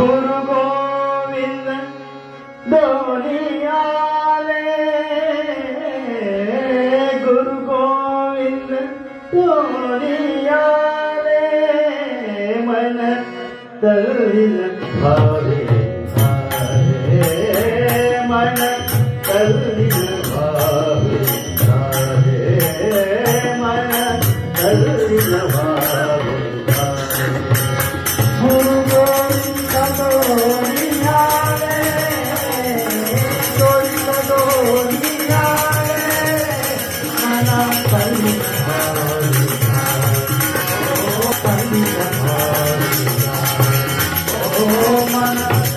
ഗുരു ഗോവിന്ദൻ ദോലിയാലേ ഗുരു ഗോവിന്ദൻ ദോലിയാലേ മന തളില ഭാവേ.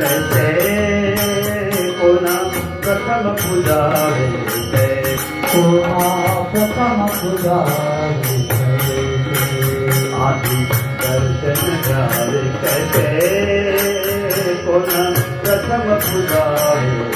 तसे कोना प्रथम पुजारे प्रथम पुजारे आदि दर्शन जारे तसे प्रथम पुजारे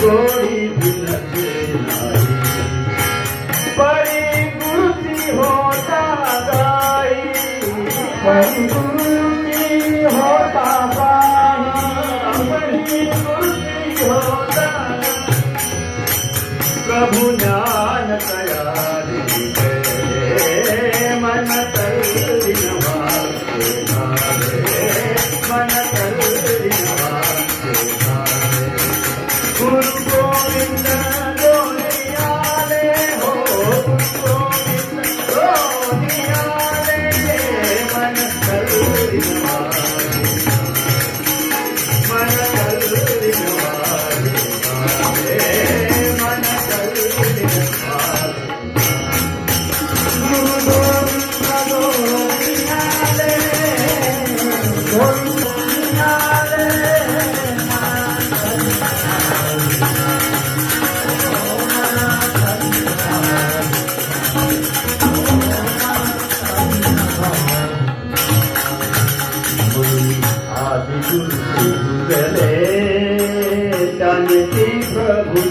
गोरी बिलक बड़ी होता गाई बड़ी गुरुति होता बड़ी गुरुति प्रभु ज्ञान तयारी मन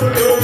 Thank.